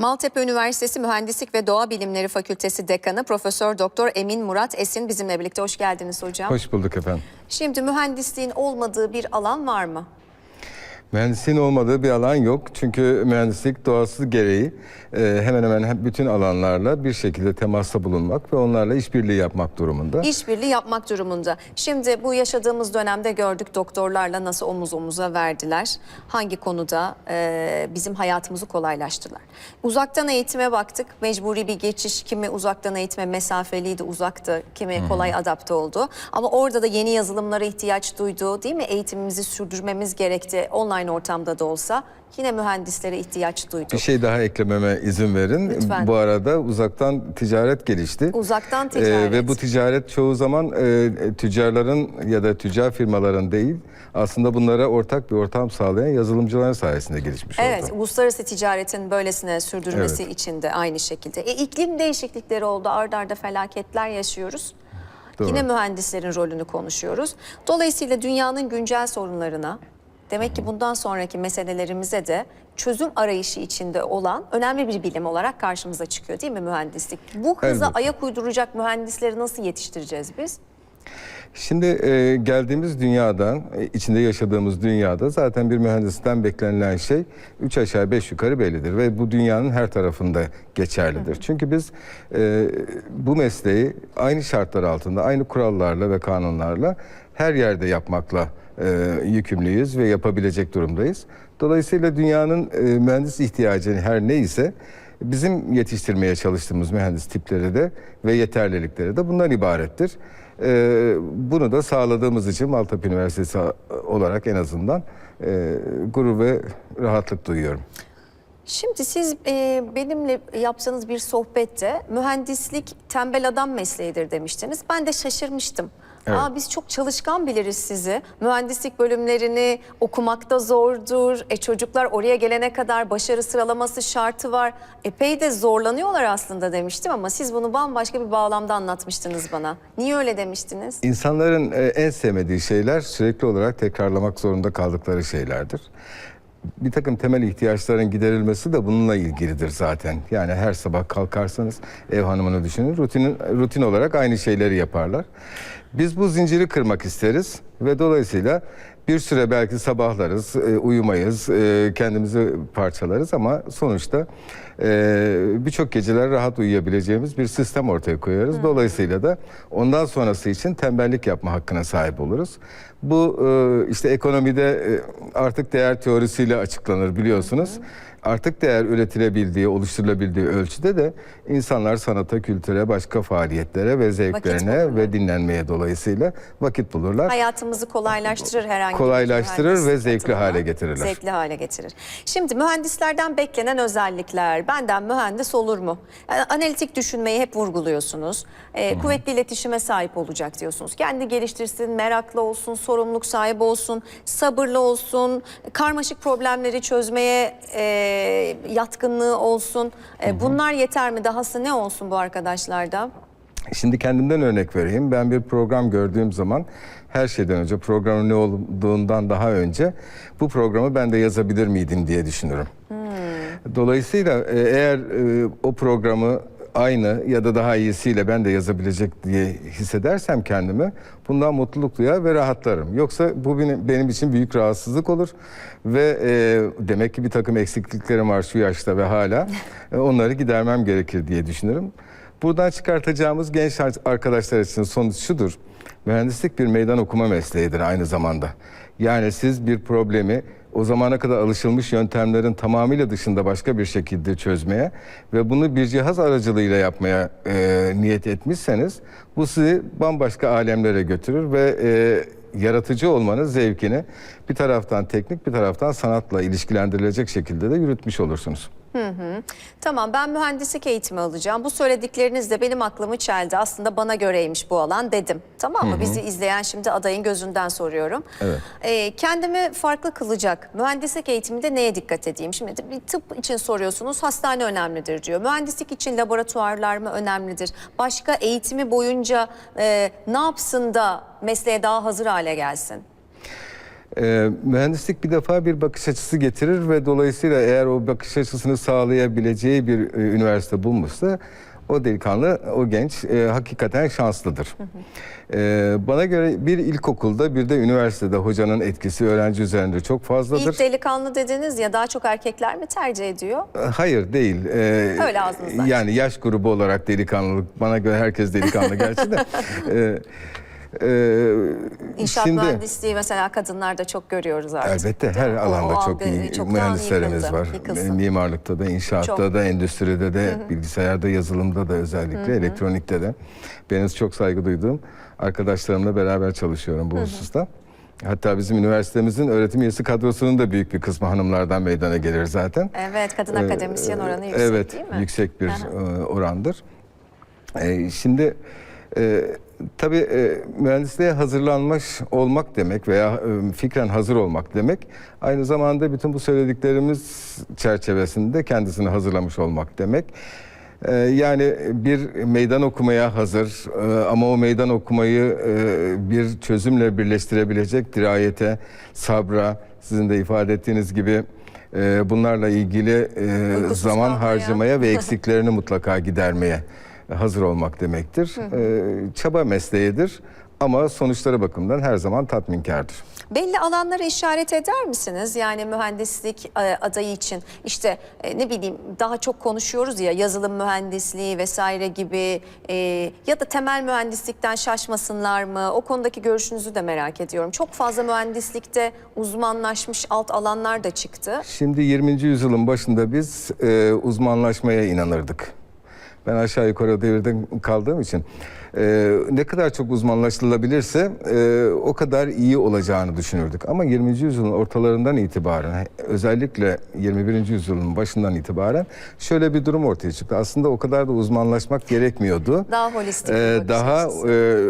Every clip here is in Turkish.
Maltepe Üniversitesi Mühendislik ve Doğa Bilimleri Fakültesi Dekanı Profesör Doktor Emin Murat Esin bizimle birlikte. Hoş geldiniz hocam. Hoş bulduk efendim. Şimdi mühendisliğin olmadığı bir alan var mı? Mühendisliğin olmadığı bir alan yok. Çünkü mühendislik doğası gereği e, hemen hemen bütün alanlarla bir şekilde temasta bulunmak ve onlarla işbirliği yapmak durumunda. İşbirliği yapmak durumunda. Şimdi bu yaşadığımız dönemde gördük doktorlarla nasıl omuz omuza verdiler. Hangi konuda e, bizim hayatımızı kolaylaştırdılar. Uzaktan eğitime baktık. Mecburi bir geçiş. Kimi uzaktan eğitime mesafeliydi, uzaktı. Kimi kolay adapte oldu. Ama orada da yeni yazılımlara ihtiyaç duydu. Değil mi? Eğitimimizi sürdürmemiz gerekti. Online ortamda da olsa. Yine mühendislere ihtiyaç duydu. Bir şey daha eklememe izin verin. Lütfen. Bu arada uzaktan ticaret gelişti. Uzaktan E, ticaret. ve bu ticaret çoğu zaman e, tüccarların ya da tüccar firmaların değil aslında bunlara ortak bir ortam sağlayan yazılımcıların sayesinde gelişmiş Evet, oldu. uluslararası ticaretin böylesine sürdürmesi Evet. için de aynı şekilde. E, iklim değişiklikleri oldu, ard arda felaketler yaşıyoruz. Doğru. Yine mühendislerin rolünü konuşuyoruz. Dolayısıyla dünyanın güncel sorunlarına, demek ki bundan sonraki meselelerimize de çözüm arayışı içinde olan önemli bir bilim olarak karşımıza çıkıyor değil mi mühendislik? Bu hıza Elbette. ayak uyduracak mühendisleri nasıl yetiştireceğiz biz? Şimdi e, geldiğimiz dünyada, e, içinde yaşadığımız dünyada zaten bir mühendisten beklenilen şey üç aşağı beş yukarı bellidir ve bu dünyanın her tarafında geçerlidir. Çünkü biz e, bu mesleği aynı şartlar altında, aynı kurallarla ve kanunlarla her yerde yapmakla e, yükümlüyüz ve yapabilecek durumdayız. Dolayısıyla dünyanın e, mühendis ihtiyacı her neyse bizim yetiştirmeye çalıştığımız mühendis tipleri de ve yeterlilikleri de bundan ibarettir. Ee, bunu da sağladığımız için Maltepe Üniversitesi olarak en azından e, gurur ve rahatlık duyuyorum. Şimdi siz e, benimle yaptığınız bir sohbette mühendislik tembel adam mesleğidir demiştiniz. Ben de şaşırmıştım. Evet. Aa, biz çok çalışkan biliriz sizi. Mühendislik bölümlerini okumakta zordur. E, çocuklar oraya gelene kadar başarı sıralaması şartı var. Epey de zorlanıyorlar aslında demiştim ama siz bunu bambaşka bir bağlamda anlatmıştınız bana. Niye öyle demiştiniz? İnsanların e, en sevmediği şeyler sürekli olarak tekrarlamak zorunda kaldıkları şeylerdir. Bir takım temel ihtiyaçların giderilmesi de bununla ilgilidir zaten. Yani her sabah kalkarsanız ev hanımını düşünün rutin, rutin olarak aynı şeyleri yaparlar. Biz bu zinciri kırmak isteriz ve dolayısıyla bir süre belki sabahlarız, e, uyumayız, e, kendimizi parçalarız ama sonuçta e, birçok geceler rahat uyuyabileceğimiz bir sistem ortaya koyarız. Dolayısıyla da ondan sonrası için tembellik yapma hakkına sahip oluruz. Bu işte ekonomide artık değer teorisiyle açıklanır biliyorsunuz. Artık değer üretilebildiği, oluşturulabildiği ölçüde de insanlar sanata, kültüre, başka faaliyetlere ve zevklerine ve dinlenmeye dolayısıyla vakit bulurlar. Hayatımızı kolaylaştırır herhangi bir Kolaylaştırır ve zevkli hale getirirler. Zevkli hale getirir. Şimdi mühendislerden beklenen özellikler. Benden mühendis olur mu? Yani analitik düşünmeyi hep vurguluyorsunuz. Ee, kuvvetli iletişime sahip olacak diyorsunuz. Kendi geliştirsin, meraklı olsun, sorumluluk sahibi olsun, sabırlı olsun, karmaşık problemleri çözmeye e, yatkınlığı olsun. E, bunlar yeter mi? Dahası ne olsun bu arkadaşlarda? Şimdi kendimden örnek vereyim. Ben bir program gördüğüm zaman her şeyden önce programın ne olduğundan daha önce bu programı ben de yazabilir miydim diye düşünürüm. Dolayısıyla e, eğer e, o programı aynı ya da daha iyisiyle ben de yazabilecek diye hissedersem kendimi bundan mutluluk duyar ve rahatlarım. Yoksa bu benim, benim için büyük rahatsızlık olur ve e, demek ki bir takım eksikliklerim var şu yaşta ve hala E, onları gidermem gerekir diye düşünürüm. Buradan çıkartacağımız genç arkadaşlar için sonuç şudur. Mühendislik bir meydan okuma mesleğidir aynı zamanda. Yani siz bir problemi o zamana kadar alışılmış yöntemlerin tamamıyla dışında başka bir şekilde çözmeye ve bunu bir cihaz aracılığıyla yapmaya e, niyet etmişseniz bu sizi bambaşka alemlere götürür ve e, yaratıcı olmanın zevkini bir taraftan teknik bir taraftan sanatla ilişkilendirilecek şekilde de yürütmüş olursunuz. Tamam ben mühendislik eğitimi alacağım. Bu söyledikleriniz de benim aklımı çeldi. Aslında bana göreymiş bu alan dedim. Tamam mı? Bizi izleyen şimdi adayın gözünden soruyorum. Evet. Ee, kendimi farklı kılacak mühendislik eğitiminde neye dikkat edeyim? Şimdi bir tıp için soruyorsunuz hastane önemlidir diyor. Mühendislik için laboratuvarlar mı önemlidir? Başka eğitimi boyunca e, ne yapsın da mesleğe daha hazır hale gelsin? Ee, mühendislik bir defa bir bakış açısı getirir ve dolayısıyla eğer o bakış açısını sağlayabileceği bir e, üniversite bulmuşsa o delikanlı, o genç e, hakikaten şanslıdır. Ee, bana göre bir ilkokulda bir de üniversitede hocanın etkisi öğrenci üzerinde çok fazladır. İlk delikanlı dediniz ya daha çok erkekler mi tercih ediyor? Hayır değil. Ee, Öyle ağzınızdan Yani yaş grubu olarak delikanlılık. Bana göre herkes delikanlı gerçi de. Ee, İnşaat şimdi mühendisliği mesela kadınlarda çok görüyoruz artık. elbette her O- o alanda çok algı iyi çoktan mühendislerimiz var. yıkılsın. Mimarlıkta da, inşaatta Çok. da, endüstride de, bilgisayarda, yazılımda da özellikle, elektronikte de. Benim çok saygı duyduğum arkadaşlarımla beraber çalışıyorum bu hususta. Hatta bizim üniversitemizin öğretim üyesi kadrosunun da büyük bir kısmı hanımlardan meydana gelir zaten. Evet, kadın Ee, akademisyen oranı yüksek evet, değil mi? yüksek bir Aha. e, orandır. E, şimdi e, tabii e, mühendisliğe hazırlanmış olmak demek veya e, fikren hazır olmak demek aynı zamanda bütün bu söylediklerimiz çerçevesinde kendisini hazırlamış olmak demek. E, yani bir meydan okumaya hazır e, ama o meydan okumayı e, bir çözümle birleştirebilecek dirayete, sabra, sizin de ifade ettiğiniz gibi e, bunlarla ilgili e, zaman harcamaya ve eksiklerini mutlaka gidermeye hazır olmak demektir. E, çaba mesleğidir ama sonuçları bakımından her zaman tatminkardır. Belli alanlara işaret eder misiniz? Yani mühendislik e, adayı için işte e, ne bileyim daha çok konuşuyoruz ya yazılım mühendisliği vesaire gibi e, ya da temel mühendislikten şaşmasınlar mı? O konudaki görüşünüzü de merak ediyorum. Çok fazla mühendislikte uzmanlaşmış alt alanlar da çıktı. Şimdi 20. yüzyılın başında biz uzmanlaşmaya inanırdık. Ben aşağı yukarı o devirde kaldığım için e, ne kadar çok uzmanlaştırılabilirse e, o kadar iyi olacağını düşünürdük. Ama 20. yüzyılın ortalarından itibaren özellikle 21. yüzyılın başından itibaren şöyle bir durum ortaya çıktı. Aslında o kadar da uzmanlaşmak gerekmiyordu. Daha holistik Ee, daha e,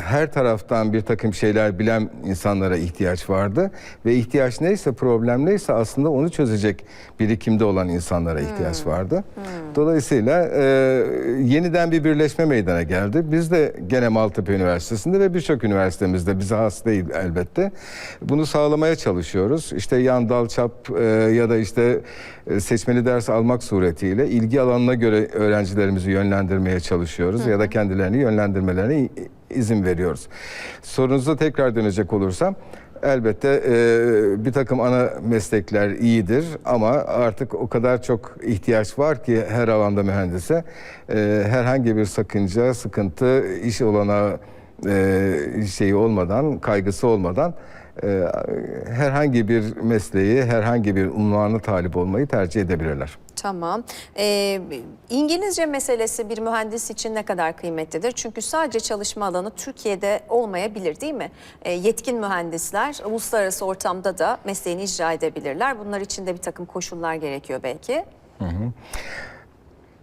her taraftan bir takım şeyler bilen insanlara ihtiyaç vardı ve ihtiyaç neyse problem neyse aslında onu çözecek birikimde olan insanlara ihtiyaç vardı. Dolayısıyla e, yeniden bir birleşme meydana geldi. Biz de gene Maltepe Üniversitesi'nde ve birçok üniversitemizde bize has değil elbette. Bunu sağlamaya çalışıyoruz. İşte yan dal çap e, ya da işte e, seçmeli ders almak suretiyle ilgi alanına göre öğrencilerimizi yönlendirmeye çalışıyoruz ya da kendilerini yönlendirmelerine izin veriyoruz. Sorunuza tekrar dönecek olursam elbette e, bir takım ana meslekler iyidir ama artık o kadar çok ihtiyaç var ki her alanda mühendise e, herhangi bir sakınca, sıkıntı, iş olana e, şeyi olmadan, kaygısı olmadan e, herhangi bir mesleği, herhangi bir unvana talip olmayı tercih edebilirler. Tamam. Ee, İngilizce meselesi bir mühendis için ne kadar kıymetlidir? Çünkü sadece çalışma alanı Türkiye'de olmayabilir değil mi? Ee, yetkin mühendisler uluslararası ortamda da mesleğini icra edebilirler. Bunlar için de bir takım koşullar gerekiyor belki.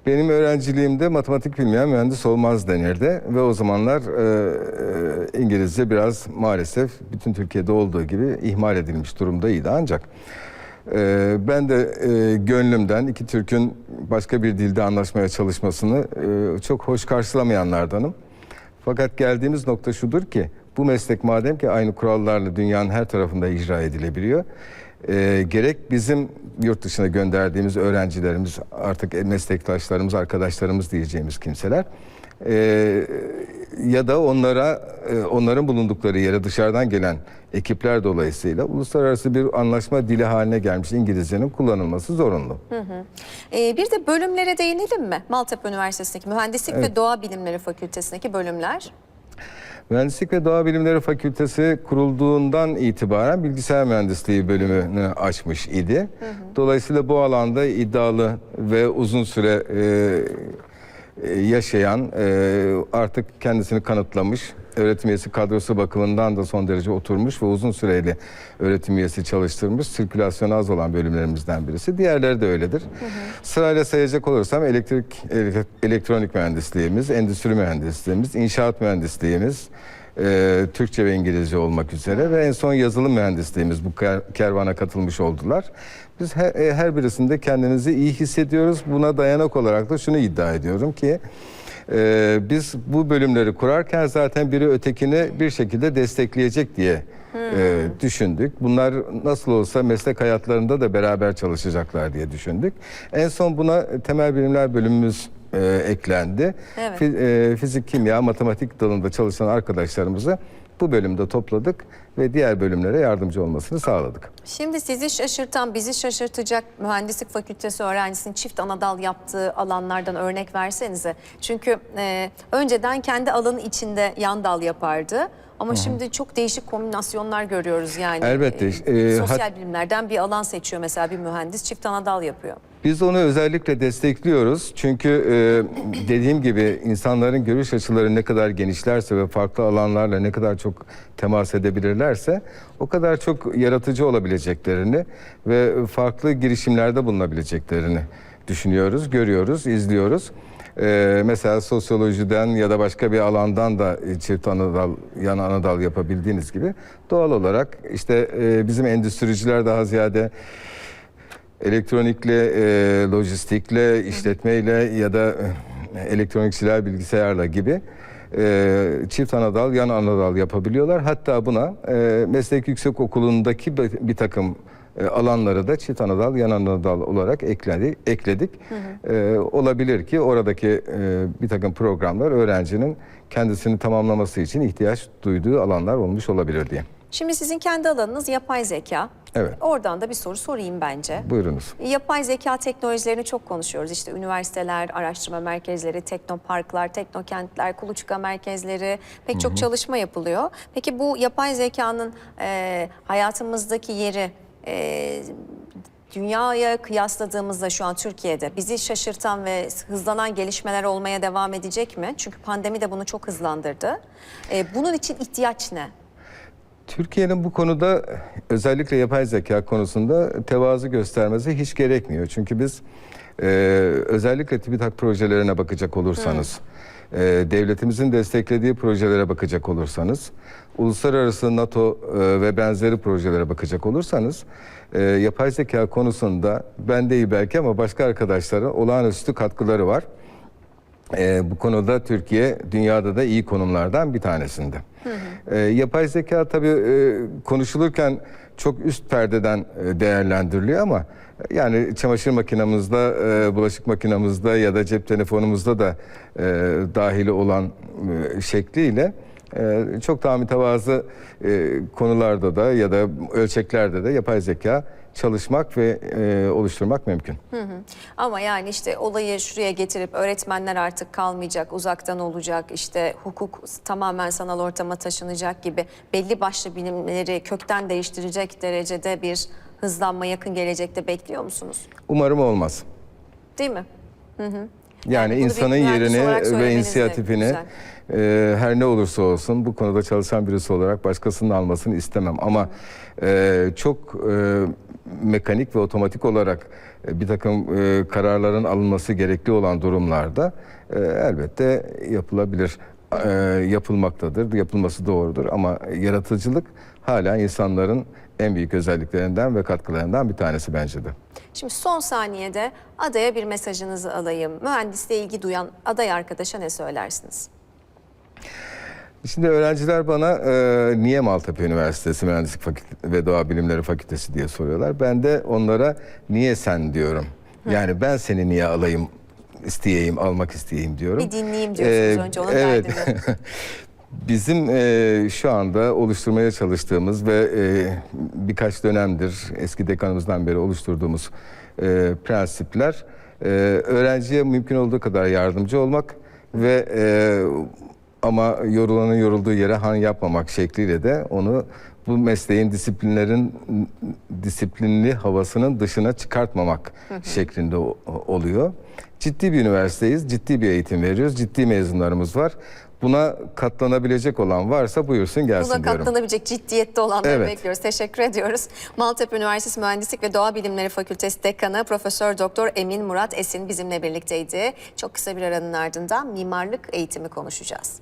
Benim öğrenciliğimde matematik bilmeyen mühendis olmaz denirdi ve o zamanlar e, e, İngilizce biraz maalesef bütün Türkiye'de olduğu gibi ihmal edilmiş durumdaydı ancak e, ben de e, gönlümden iki Türk'ün başka bir dilde anlaşmaya çalışmasını e, çok hoş karşılamayanlardanım. Fakat geldiğimiz nokta şudur ki bu meslek madem ki aynı kurallarla dünyanın her tarafında icra edilebiliyor. e, gerek bizim yurt dışına gönderdiğimiz öğrencilerimiz artık meslektaşlarımız, arkadaşlarımız diyeceğimiz kimseler e, ya da onlara e, onların bulundukları yere dışarıdan gelen ekipler dolayısıyla uluslararası bir anlaşma dili haline gelmiş İngilizcenin kullanılması zorunlu. Ee, bir de bölümlere değinelim mi? Maltepe Üniversitesi'ndeki Mühendislik ve Doğa Bilimleri Fakültesindeki bölümler. Mühendislik ve Doğa Bilimleri Fakültesi kurulduğundan itibaren bilgisayar mühendisliği bölümünü açmış idi. Dolayısıyla bu alanda iddialı ve uzun süre e, yaşayan, e, artık kendisini kanıtlamış, öğretim üyesi kadrosu bakımından da son derece oturmuş ve uzun süreli öğretim üyesi çalıştırmış, sirkülasyonu az olan bölümlerimizden birisi. Diğerleri de öyledir. Sırayla sayacak olursam elektrik, ele- elektronik mühendisliğimiz, endüstri mühendisliğimiz, inşaat mühendisliğimiz, e, Türkçe ve İngilizce olmak üzere ve en son yazılım mühendisliğimiz bu ker- kervana katılmış oldular. Biz her, e, her birisinde kendimizi iyi hissediyoruz. Buna dayanak olarak da şunu iddia ediyorum ki Ee, biz bu bölümleri kurarken zaten biri ötekini bir şekilde destekleyecek diye e, düşündük. Bunlar nasıl olsa meslek hayatlarında da beraber çalışacaklar diye düşündük. En son buna temel bilimler bölümümüz e, eklendi. Evet. Fi- e, fizik, kimya, matematik dalında çalışan arkadaşlarımızı bu bölümde topladık ve diğer bölümlere yardımcı olmasını sağladık. Şimdi sizi şaşırtan, bizi şaşırtacak mühendislik fakültesi öğrencisinin çift anadal yaptığı alanlardan örnek versenize. Çünkü e, önceden kendi alanı içinde yan dal yapardı. Ama şimdi çok değişik kombinasyonlar görüyoruz yani. Elbette. E, E, sosyal bilimlerden bir alan seçiyor mesela bir mühendis çift anadal yapıyor. Biz onu özellikle destekliyoruz. Çünkü e, dediğim gibi insanların görüş açıları ne kadar genişlerse ve farklı alanlarla ne kadar çok temas edebilirlerse o kadar çok yaratıcı olabileceklerini ve farklı girişimlerde bulunabileceklerini düşünüyoruz, görüyoruz, izliyoruz. E, mesela sosyolojiden ya da başka bir alandan da çift anadal, yan anadal yapabildiğiniz gibi doğal olarak işte e, bizim endüstriciler daha ziyade elektronikle, e, lojistikle, işletmeyle ya da e, elektronikçiler bilgisayarla gibi e, çift anadal, yan anadal yapabiliyorlar. Hatta buna e, meslek yüksek okulundaki bir, takım e, alanları da çift anadal, yan anadal olarak ekledi, ekledik. E, olabilir ki oradaki e, bir takım programlar öğrencinin kendisini tamamlaması için ihtiyaç duyduğu alanlar olmuş olabilir diye. Şimdi sizin kendi alanınız yapay zeka. Evet. Oradan da bir soru sorayım bence. Buyurunuz. Yapay zeka teknolojilerini çok konuşuyoruz. İşte üniversiteler, araştırma merkezleri, teknoparklar, teknokentler, kuluçka merkezleri pek çok çalışma yapılıyor. Peki bu yapay zekanın e, hayatımızdaki yeri e, dünyaya kıyasladığımızda şu an Türkiye'de bizi şaşırtan ve hızlanan gelişmeler olmaya devam edecek mi? Çünkü pandemi de bunu çok hızlandırdı. E, bunun için ihtiyaç ne? Türkiye'nin bu konuda özellikle yapay zeka konusunda tevazu göstermesi hiç gerekmiyor. Çünkü biz e, özellikle TÜBİTAK projelerine bakacak olursanız, e, devletimizin desteklediği projelere bakacak olursanız, uluslararası NATO e, ve benzeri projelere bakacak olursanız, e, yapay zeka konusunda ben değil belki ama başka arkadaşların olağanüstü katkıları var. Ee, bu konuda Türkiye dünyada da iyi konumlardan bir tanesinde. Ee, yapay zeka tabii e, konuşulurken çok üst perdeden e, değerlendiriliyor ama e, yani çamaşır makinamızda, e, bulaşık makinamızda ya da cep telefonumuzda da e, dahili olan e, şekliyle e, çok daha mütevazı e, konularda da ya da ölçeklerde de yapay zeka çalışmak ve e, oluşturmak mümkün. Ama yani işte olayı şuraya getirip öğretmenler artık kalmayacak, uzaktan olacak, işte hukuk tamamen sanal ortama taşınacak gibi belli başlı bilimleri kökten değiştirecek derecede bir hızlanma yakın gelecekte bekliyor musunuz? Umarım olmaz. Değil mi? Yani, Yani bunu bir insanın mühendis yerini olarak ve söylemeniz de inisiyatifini güzel. e, her ne olursa olsun bu konuda çalışan birisi olarak başkasının almasını istemem. Ama e, çok e, mekanik ve otomatik olarak e, bir takım e, kararların alınması gerekli olan durumlarda e, elbette yapılabilir. E, yapılmaktadır, yapılması doğrudur ama yaratıcılık hala insanların en büyük özelliklerinden ve katkılarından bir tanesi bence de. Şimdi son saniyede adaya bir mesajınızı alayım. Mühendisliğe ilgi duyan aday arkadaşa ne söylersiniz? Şimdi öğrenciler bana e, niye Maltepe Üniversitesi Mühendislik Fakültesi ve Doğa Bilimleri Fakültesi diye soruyorlar. Ben de onlara niye sen diyorum. Yani ben seni niye alayım, isteyeyim, almak isteyeyim diyorum. Bir dinleyeyim diyorsunuz önce, onun evet. derdini. Bizim e, şu anda oluşturmaya çalıştığımız ve e, birkaç dönemdir eski dekanımızdan beri oluşturduğumuz e, prensipler e, öğrenciye mümkün olduğu kadar yardımcı olmak ve e, ama yorulanın yorulduğu yere han yapmamak şekliyle de onu bu mesleğin disiplinlerin disiplinli havasının dışına çıkartmamak şeklinde oluyor. Ciddi bir üniversiteyiz, ciddi bir eğitim veriyoruz, ciddi mezunlarımız var. Buna katlanabilecek olan varsa buyursun gelsin Buna diyorum. katlanabilecek ciddiyette olanları Evet. bekliyoruz. Teşekkür ediyoruz. Maltepe Üniversitesi Mühendislik ve Doğa Bilimleri Fakültesi Dekanı Profesör Doktor Emin Murat Esin bizimle birlikteydi. Çok kısa bir aranın ardından mimarlık eğitimi konuşacağız.